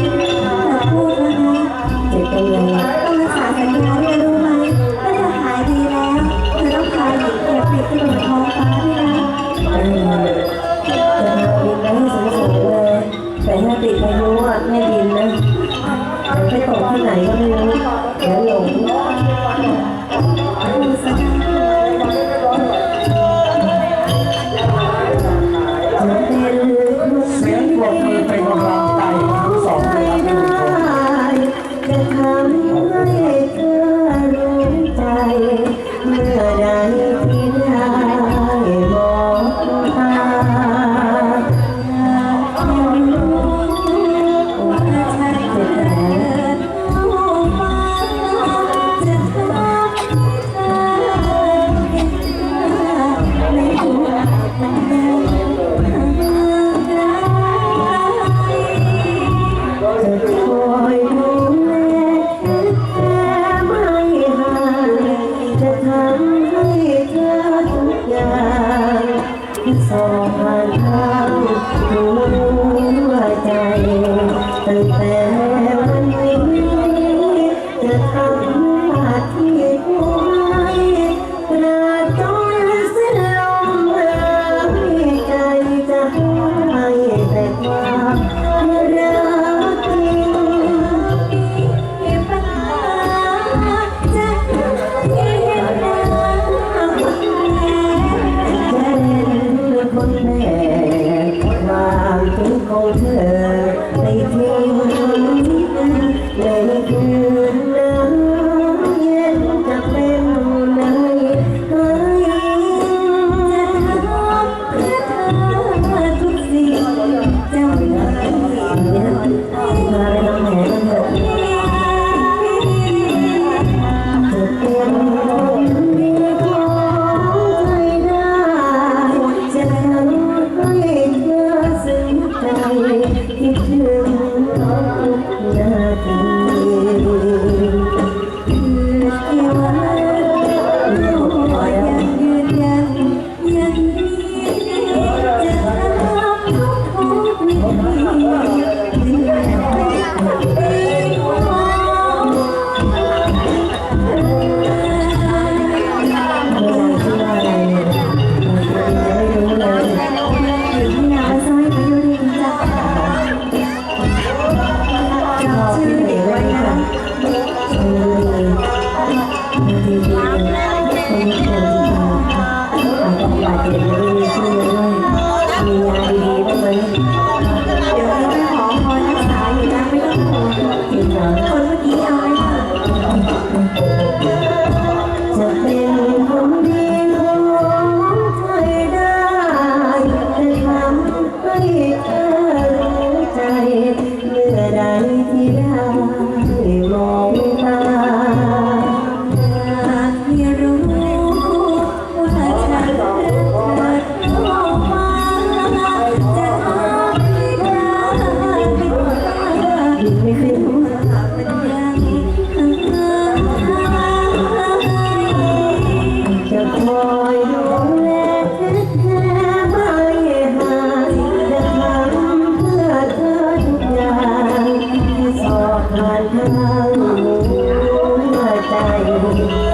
อย่พูดนะคะเจ็บเป็นยังต้องรักาสัญญาด้วรู้ไหมถ้จะหายดีแล้วเธอต้องพาหญิงตัวปิดที่บนท้งฟ้าด้วยนะเออจะมดไให้สวยๆเลแต่ถ้ติดอายุอะไม่ดี จะคอยดูแลแต่ไม่หางจะทำให้เธอทุกอย่างสอบผ่าทางหัวใจตั้งแต่ ผ่านทางหัวใจ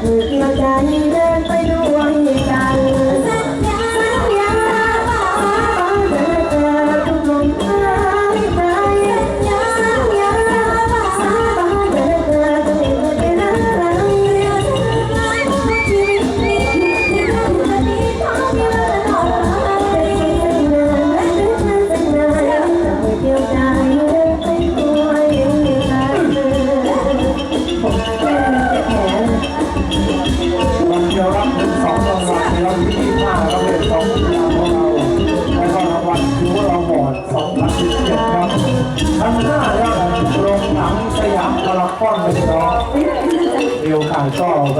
แต่เพื่อเกี่ยวใจ ครั